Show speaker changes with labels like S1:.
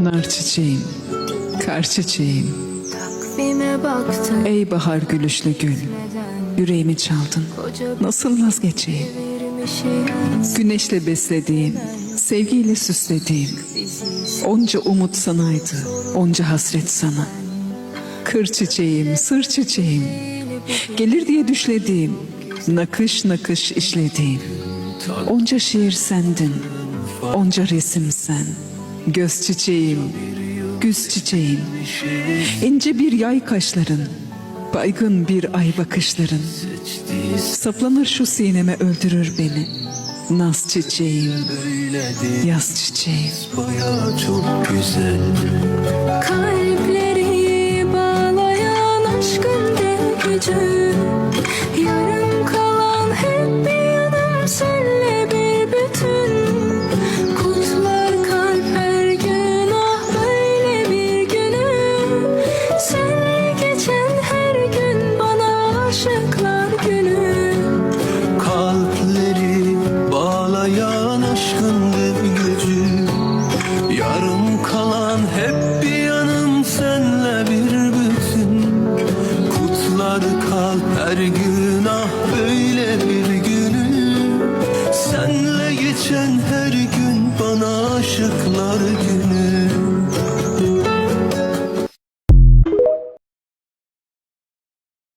S1: Nar çiçeğim, kar çiçeğim, ey bahar gülüşlü gül, yüreğimi çaldın, nasıl vazgeçeyim? Güneşle beslediğim, sevgiyle süslediğim, onca umut sanaydı, onca hasret sana. Kır çiçeğim, sır çiçeğim, gelir diye düşlediğim, nakış nakış işlediğim. Onca şiir sendin, onca resim sen, göz çiçeğim, güz çiçeğim. İnce bir yay kaşların, baygın bir ay bakışların. Saplanır şu sineme öldürür beni. Naz çiçeğim, yaz çiçeğim.
S2: Çok güzel
S3: Kalpleri bağlayan aşkın gücü Yarım kalan hep bir
S2: gücü Yarım kalan hep bir yanım senle bir bütün. Kutlar kalp her gün ah böyle bir günü. Senle geçen her gün bana aşıklar günü